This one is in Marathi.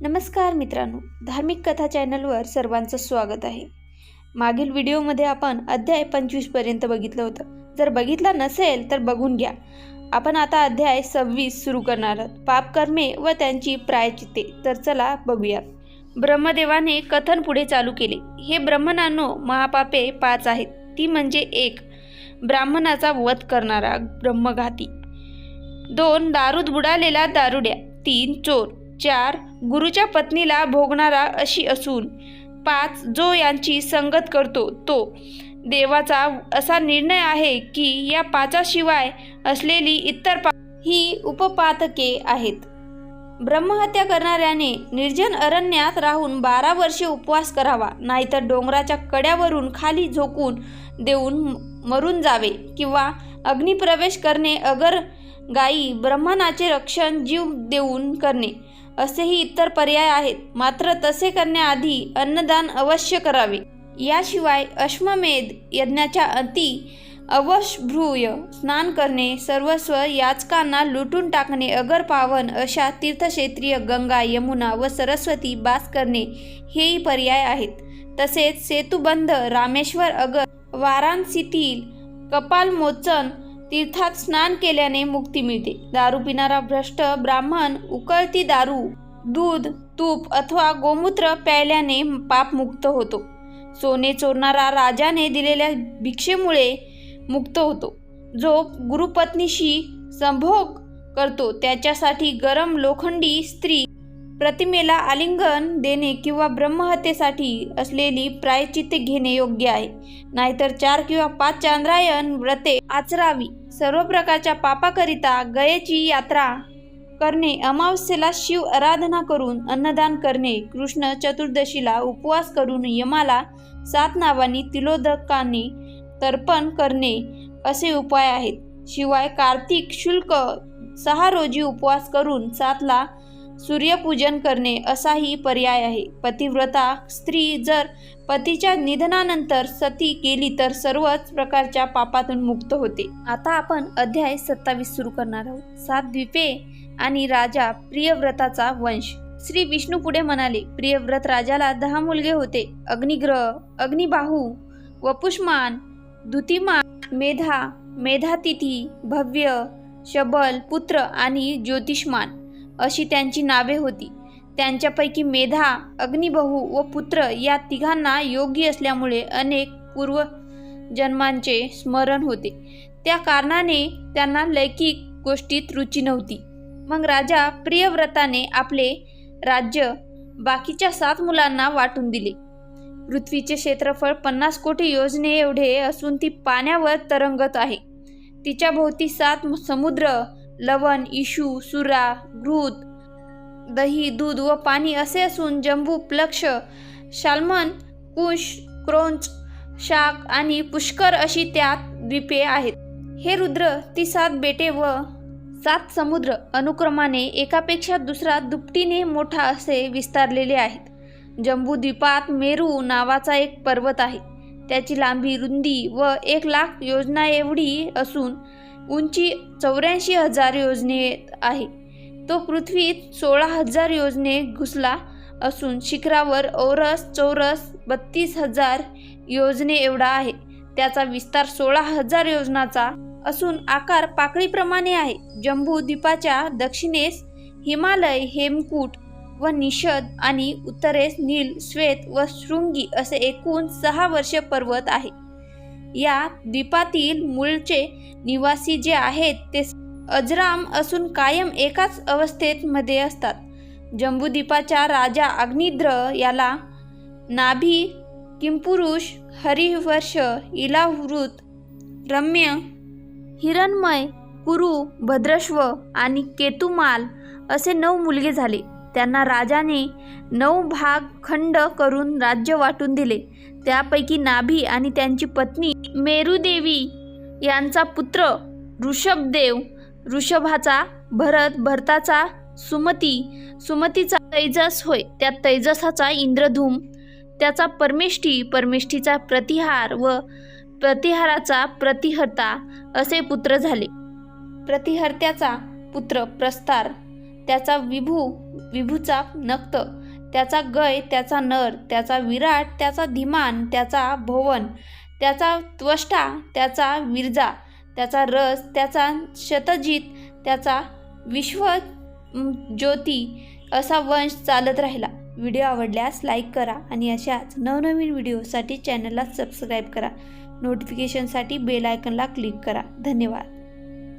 नमस्कार मित्रांनो धार्मिक कथा चॅनलवर सर्वांचं स्वागत आहे. मागील व्हिडिओमध्ये आपण अध्याय पंचवीसपर्यंत बघितलं होतं. जर बघितलं नसेल तर बघून घ्या. आपण आता अध्याय सव्वीस सुरू करणार आहोत. पापकर्मे व त्यांची प्रायचिते तर चला बघूया ब्रह्मदेवाने कथन पुढे चालू केले. हे ब्रह्मणांनो महापापे पाच आहेत. ती म्हणजे एक ब्राह्मणाचा वध करणारा ब्रह्मघाती. दोन दारूद बुडालेला दारुड्या. तीन चोर. चार गुरुच्या पत्नीला भोगणारा अशी असून पाच जो यांची संगत करतो तो देवाचा असा निर्णय आहे की या पाचाशिवाय असलेली इतर पा ही उपपातके आहेत. ब्रह्महत्या करणाऱ्याने निर्जन अरण्यात राहून बारा वर्षे उपवास करावा नाहीतर डोंगराच्या कड्यावरून खाली झोकून देऊन मरून जावे किंवा अग्निप्रवेश करणे अगर गायी ब्रह्मणाचे रक्षण जीव देऊन करणे. असेही इतर पर्याय आहेत. मात्र तसे करण्याआधी अन्नदान अवश्य करावे. याशिवाय अश्वमेध यज्ञाच्या अति अवशभ्रूय स्नान करणे सर्वस्व याचकांना लुटून टाकणे अगर पावन अशा तीर्थक्षेत्रीय गंगा यमुना व सरस्वती बास करणे हेही पर्याय आहेत. तसेच सेतुबंध रामेश्वर अगर वाराणसीतील कपालमोचन तीर्थात स्नान केल्याने मुक्ती मिळते. दारू पिणारा भ्रष्ट ब्राह्मण उकळती दारू दूध तूप अथवा गोमूत्र प्यायल्याने पापमुक्त होतो. सोने चोरणारा राजाने दिलेल्या भिक्षेमुळे मुक्त होतो. जो गुरुपत्नीशी संभोग करतो त्याच्यासाठी गरम लोखंडी स्त्री प्रतिमेला आलिंगन देणे किंवा ब्रह्महत्येसाठी असलेली प्रायचित्ते घेणे योग्य आहे. नाहीतर चार किंवा पाच चांद्रायण व्रते आचरावी. सर्व प्रकारच्या पापाकरिता गयेची यात्रा करणे अमावस्येला शिव आराधना करून अन्नदान करणे कृष्ण चतुर्दशीला उपवास करून यमाला सात नावांनी तिलोदकांनी तर्पण करणे असे उपाय आहेत. शिवाय कार्तिक शुल्क सहा रोजी उपवास करून सातला सूर्यपूजन करणे असाही पर्याय आहे. पतिव्रता स्त्री जर पतीच्या निधनानंतर सती केली तर सर्वच प्रकारच्या पापातून मुक्त होते. आता आपण अध्याय सत्तावीस सुरू करणार आहोत. सात द्वीपे आणि राजा प्रियव्रताचा वंश. श्री विष्णू पुढे म्हणाले प्रियव्रत राजाला दहा मुलगे होते. अग्निग्रह अग्निबाहू वपुष्मान दुतिमान मेधा मेधातिथी भव्य शबल पुत्र आणि ज्योतिष्मान. अशी त्यांची नावे होती. त्यांच्यापैकी मेधा अग्निबहू व पुत्र या तिघांना योगी असल्यामुळे अनेक पूर्वजन्मांचे स्मरण होते. त्या कारणाने त्यांना लैकिक गोष्टीत रुची नव्हती. मग राजा प्रियव्रताने आपले राज्य बाकीच्या सात मुलांना वाटून दिले. पृथ्वीचे क्षेत्रफळ पन्नास कोटी योजने एवढे असून ती पाण्यावर तरंगत आहे. तिच्या भोवती सात समुद्र लवण इशू सुरा घृत दही दूध व पाणी असे असून जंबू प्लक्ष शाल्मन कुश क्रोंच शाक आणि पुष्कर अशी त्यात द्वीपे आहेत. हे रुद्र ती सात बेटे व सात समुद्र अनुक्रमाने एकापेक्षा दुसरा दुपटीने मोठा असे विस्तारलेले आहेत. जंबूद्वीपात मेरू नावाचा एक पर्वत आहे. त्याची लांबी रुंदी व एक लाख योजना एवढी असून उंची चौऱ्याऐंशी हजार योजनेत आहे. तो पृथ्वीत सोळा हजार योजने घुसला असून शिखरावर औरस चौरस बत्तीस हजार योजने एवढा आहे. त्याचा विस्तार सोळा हजार योजनाचा असून आकार पाकळीप्रमाणे आहे. जम्बू द्वीपाच्या दक्षिणेस हिमालय हेमकूट व निषद आणि उत्तरेस नील श्वेत व शृंगी असे एकूण सहा वर्ष पर्वत आहे. या द्वीपातील मूळचे निवासी जे आहेत ते अजराम असून कायम एकाच अवस्थेत मध्ये असतात. जंबूद्वीपाच्या राजा अग्निद्र याला नाभी किंपुरुष हरिवर्ष इलावृत रम्य हिरणमय कुरु भद्रश्व आणि केतुमाल असे नऊ मुलगे झाले. त्यांना राजाने नऊ भाग खंड करून राज्य वाटून दिले. त्यापैकी नाभी आणि त्यांची पत्नी मेरुदेवी यांचा पुत्र ऋषभदेव ऋषभाचा भरत भरताचा सुमती सुमतीचा तैजस होय. त्या तैजसाचा इंद्रधूम त्याचा परमेष्ठी परमेष्ठीचा प्रतिहार व प्रतिहाराचा प्रतिहर्ता असे पुत्र झाले. प्रतिहर्त्याचा पुत्र प्रस्तार त्याचा विभू विभूचा नक्त त्याचा गय त्याचा नर त्याचा विराट त्याचा धीमान त्याचा भवन त्याचा त्वष्टा त्याचा विरजा त्याचा रस त्याचा शतजित त्याचा विश्व ज्योती असा वंश चालत राहिला. व्हिडिओ आवडल्यास लाईक करा आणि अशाच नवनवीन व्हिडिओसाठी चॅनलला सबस्क्राईब करा. नोटिफिकेशनसाठी बेल आयकनला क्लिक करा. धन्यवाद.